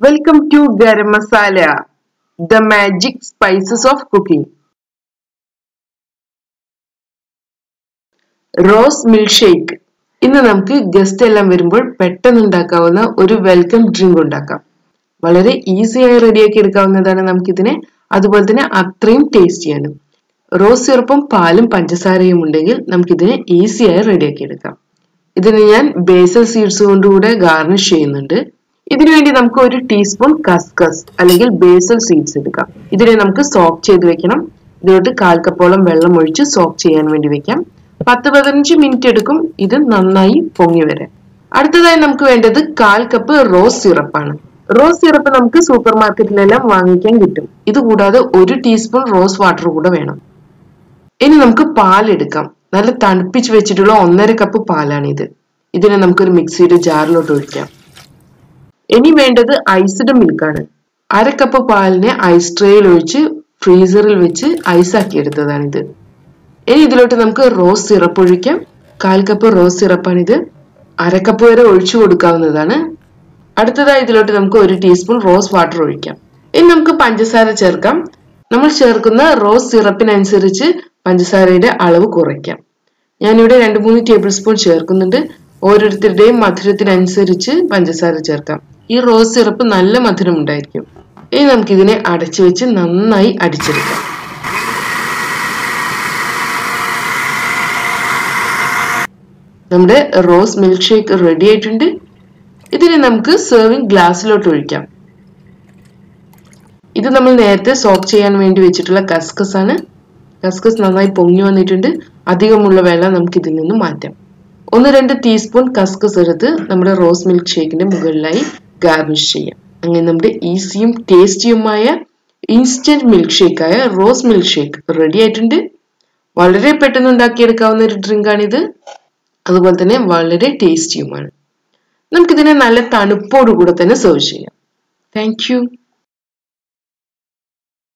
Welcome to garam masala the magic spices of cooking rose milk shake ഇന്ന് നമുക്ക് guest എല്ലാം വരുമ്പോൾ പെട്ടെന്ന് ഉണ്ടാക്കാവുന്ന ഒരു വെൽക്കം ഡ്രിങ്ക് ഉണ്ടാക്കാം. വളരെ ഈസിയായി റെഡിയാക്കി എടുക്കാവുന്നതാണ് നമുക്കിതിനെ. അതുപോലെ തന്നെ അത്രയും ടേസ്റ്റിയാണ് റോസ് സിറപ്പും പാലും പഞ്ചസാരയും ഉണ്ടെങ്കിൽ നമുക്കിതിനെ ഈസിയായി റെഡിയാക്കി എടുക്കാം. ഇതിന് ഞാൻ ബേസൽ സീഡ്സ് കൊണ്ടുകൂടെ ഗാർണിഷ് ചെയ്യുന്നുണ്ട്. ഇതിനു വേണ്ടി നമുക്ക് ഒരു ടീസ്പൂൺ കസ്കസ് അല്ലെങ്കിൽ ബേസൽ സീഡ്സ് എടുക്കാം. ഇതിനെ നമുക്ക് സോക്ക് ചെയ്ത് വെക്കണം. ഇതിലോട്ട് കാൽ കപ്പോളം വെള്ളം ഒഴിച്ച് സോക്ക് ചെയ്യാൻ വേണ്ടി വെക്കാം. പത്ത് പതിനഞ്ച് മിനിറ്റ് എടുക്കും. ഇത് നന്നായി പൊങ്ങി വരാൻ. അടുത്തതായി നമുക്ക് വേണ്ടത് കാൽ കപ്പ് റോസ് സിറപ്പാണ് റോസ് സിറപ്പ് നമുക്ക് സൂപ്പർ മാർക്കറ്റിലെല്ലാം വാങ്ങിക്കാൻ കിട്ടും. ഇത് കൂടാതെ ഒരു ടീസ്പൂൺ റോസ് വാട്ടർ കൂടെ വേണം. ഇനി നമുക്ക് പാൽ എടുക്കാം. നല്ല തണുപ്പിച്ച് വെച്ചിട്ടുള്ള ഒന്നര കപ്പ് പാലാണ് ഇത് ഇതിനെ നമുക്കൊരു മിക്സിയുടെ ജാറിലോട്ട് ഒഴിക്കാം. ഇനി വേണ്ടത് ഐസ്ഡ് മിൽക്കാണ്. അര കപ്പ് പാലിനെ ഐസ് ട്രേയിൽ ഒഴിച്ച് ഫ്രീസറിൽ വെച്ച് ഐസാക്കി എടുത്തതാണിത്. ഇനി ഇതിലോട്ട് നമുക്ക് റോസ് സിറപ്പ് ഒഴിക്കാം. കാൽ കപ്പ് റോസ് സിറപ്പാണിത്. അര കപ്പ് വരെ ഒഴിച്ചു കൊടുക്കാവുന്നതാണ്. അടുത്തതായി ഇതിലോട്ട് നമുക്ക് ഒരു ടീസ്പൂൺ റോസ് വാട്ടർ ഒഴിക്കാം. ഇനി നമുക്ക് പഞ്ചസാര ചേർക്കാം. നമ്മൾ ചേർക്കുന്ന റോസ് സിറപ്പിനനുസരിച്ച് പഞ്ചസാരയുടെ അളവ് കുറയ്ക്കാം. ഞാനിവിടെ രണ്ട് മൂന്ന് ടേബിൾ സ്പൂൺ ചേർക്കുന്നുണ്ട്. ഓരോരുത്തരുടെയും മധുരത്തിനനുസരിച്ച് പഞ്ചസാര ചേർക്കാം. ഈ റോസ് സിറപ്പ് നല്ല മധുരം ഉണ്ടായിരിക്കും. ഇനി നമുക്കിതിനെ അടച്ചു വെച്ച് നന്നായി അടിച്ചെടുക്കാം. നമ്മുടെ റോസ് മിൽക്ക് ഷേക്ക് റെഡി ആയിട്ടുണ്ട്. ഇതിനെ നമുക്ക് സെർവിങ് ഗ്ലാസ്സിലോട്ട് ഒഴിക്കാം. ഇത് നമ്മൾ നേരത്തെ സോക്ക് ചെയ്യാൻ വേണ്ടി വെച്ചിട്ടുള്ള കസ്കസ് ആണ് കസ്കസ് നന്നായി പൊങ്ങി വന്നിട്ടുണ്ട്. അധികമുള്ള വെള്ളം നമുക്ക് ഇതിൽ നിന്ന് മാറ്റാം. ഒന്ന് രണ്ട് ടീസ്പൂൺ കസ്കസ് എടുത്ത് നമ്മുടെ റോസ് മിൽക്ക് ഷേക്കിന്റെ മുകളിലായി ഗാർണിഷ് ചെയ്യാം. അങ്ങനെ നമ്മുടെ ഈസിയും ടേസ്റ്റിയുമായ ഇൻസ്റ്റന്റ് മിൽക്ക് ഷേക്കായ റോസ് മിൽക്ക് ഷേക്ക് റെഡി ആയിട്ടുണ്ട്. വളരെ പെട്ടെന്ന് ഉണ്ടാക്കിയെടുക്കാവുന്ന ഒരു ഡ്രിങ്ക് ആണിത്. അതുപോലെ തന്നെ വളരെ ടേസ്റ്റിയുമാണ് നമുക്കിതിനെ നല്ല തണുപ്പോടുകൂടെ തന്നെ സെർവ് ചെയ്യാം. താങ്ക്